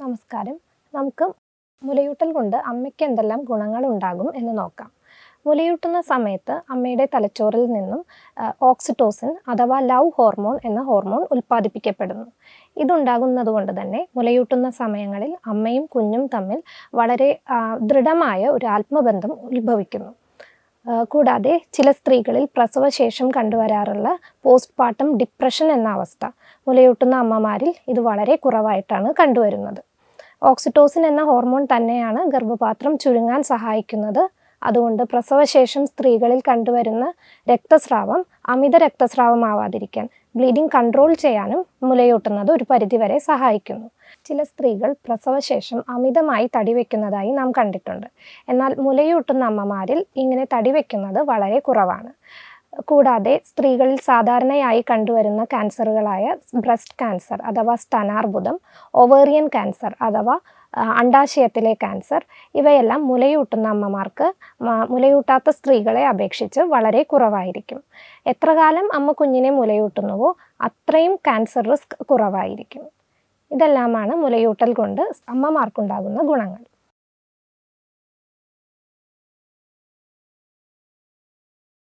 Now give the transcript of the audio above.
നമസ്കാരം. നമുക്ക് മുലയൂട്ടൽ കൊണ്ട് അമ്മയ്ക്ക് എന്തെല്ലാം ഗുണങ്ങൾ ഉണ്ടാകും എന്ന് നോക്കാം. മുലയൂട്ടുന്ന സമയത്ത് അമ്മയുടെ തലച്ചോറിൽ നിന്നും ഓക്സിറ്റോസിൻ അഥവാ ലവ് ഹോർമോൺ എന്ന ഹോർമോൺ ഉൽപ്പാദിപ്പിക്കപ്പെടുന്നു. ഇതുണ്ടാകുന്നത് കൊണ്ട് തന്നെ മുലയൂട്ടുന്ന സമയങ്ങളിൽ അമ്മയും കുഞ്ഞും തമ്മിൽ വളരെ ദൃഢമായ ഒരു ആത്മബന്ധം ഉത്ഭവിക്കുന്നു. കൂടാതെ ചില സ്ത്രീകളിൽ പ്രസവശേഷം കണ്ടുവരാറുള്ള പോസ്റ്റ് പാർട്ടം ഡിപ്രഷൻ എന്ന അവസ്ഥ മുലയൂട്ടുന്ന അമ്മമാരിൽ ഇത് വളരെ കുറവായിട്ടാണ് കണ്ടുവരുന്നത്. ഓക്സിറ്റോസിൻ എന്ന ഹോർമോൺ തന്നെയാണ് ഗർഭപാത്രം ചുരുങ്ങാൻ സഹായിക്കുന്നത്. അതുകൊണ്ട് പ്രസവശേഷം സ്ത്രീകളിൽ കണ്ടുവരുന്ന രക്തസ്രാവം അമിത രക്തസ്രാവമാവാതിരിക്കാൻ ബ്ലീഡിംഗ് കൺട്രോൾ ചെയ്യാനും മുലയൂട്ടുന്നത് ഒരു പരിധിവരെ സഹായിക്കുന്നു. ചില സ്ത്രീകൾ പ്രസവശേഷം അമിതമായി തടി വെക്കുന്നതായി നാം കണ്ടിട്ടുണ്ട്. എന്നാൽ മുലയൂട്ടുന്ന അമ്മമാരിൽ ഇങ്ങനെ തടി വെക്കുന്നത് വളരെ കുറവാണ്. കൂടാതെ സ്ത്രീകളിൽ സാധാരണയായി കണ്ടുവരുന്ന ക്യാൻസറുകളായ ബ്രസ്റ്റ് ക്യാൻസർ അഥവാ സ്തനാർബുദം ഒവേറിയൻ ക്യാൻസർ അഥവാ അണ്ടാശയത്തിലെ ക്യാൻസർ ഇവയെല്ലാം മുലയൂട്ടുന്ന അമ്മമാർക്ക് മുലയൂട്ടാത്ത സ്ത്രീകളെ അപേക്ഷിച്ച് വളരെ കുറവായിരിക്കും. എത്ര കാലം അമ്മ കുഞ്ഞിനെ മുലയൂട്ടുന്നുവോ അത്രയും ക്യാൻസർ റിസ്ക് കുറവായിരിക്കും. ഇതെല്ലാമാണ് മുലയൂട്ടൽ കൊണ്ട് അമ്മമാർക്കുണ്ടാകുന്ന ഗുണങ്ങൾ.